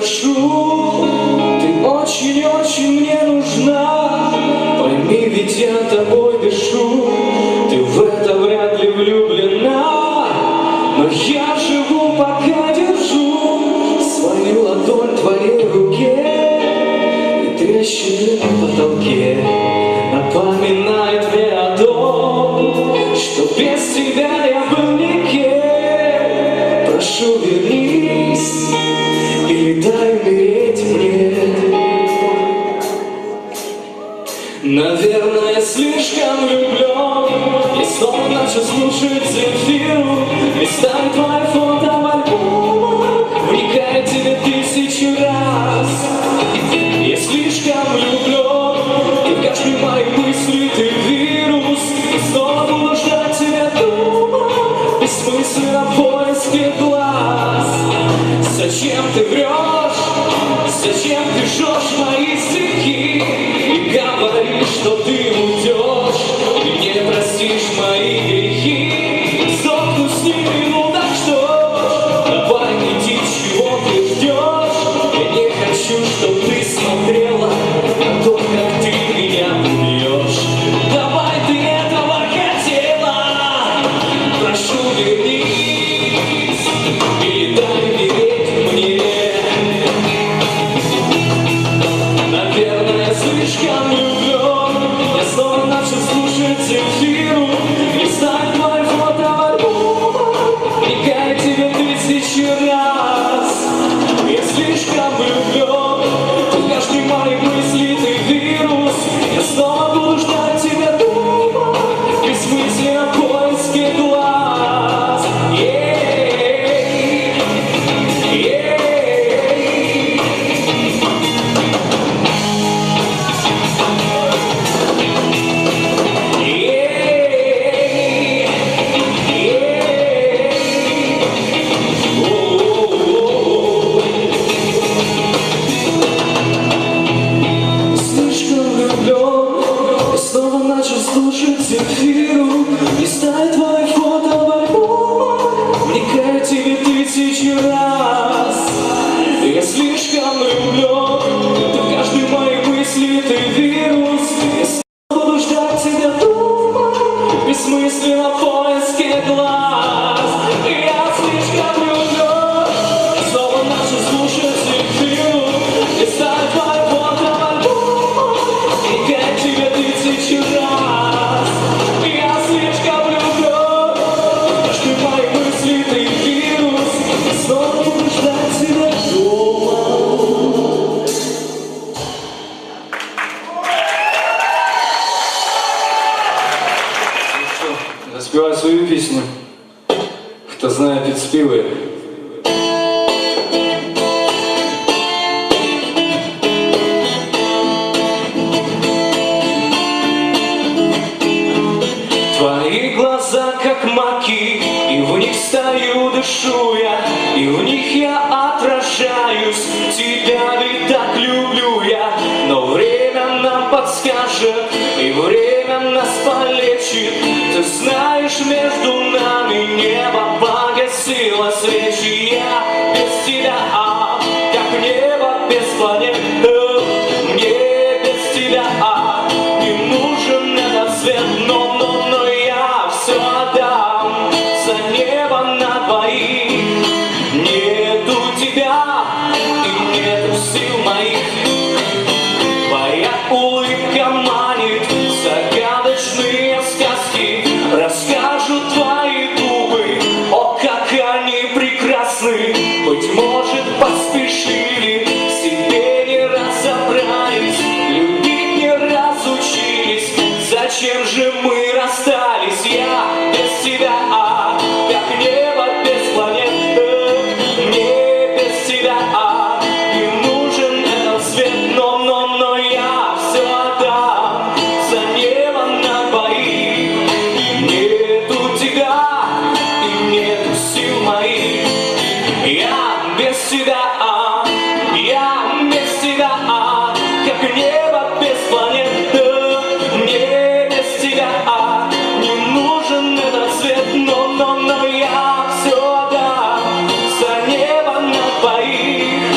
прошу, ты очень-очень мне нужна, пойми, ведь я тобой дышу, ты в это вряд ли влюблена, но я живу, пока держу свою ладонь в твоей руке, и трещины на потолке напоминает мне о том, что без тебя я был. Наверное, слишком влюблен И снова начал слушать Земфиру Листает твое фото в альбом Вникает тебе тысячу раз. Я слишком влюблен И в каждой моей мысли ты вирус. И снова буду ждать тебя дома Бессмысленно на поиске глаз. Зачем ты врешь? что ты уйдешь и не простишь мои смысле на поиске глаз. співаю свою пісню, хто знає підспівує. Твои глаза как маки, и в них стаю дышу я, и в них я отражаюсь, тебя ведь так люблю я, но время нам подскажет, и время нас полет знаешь между You.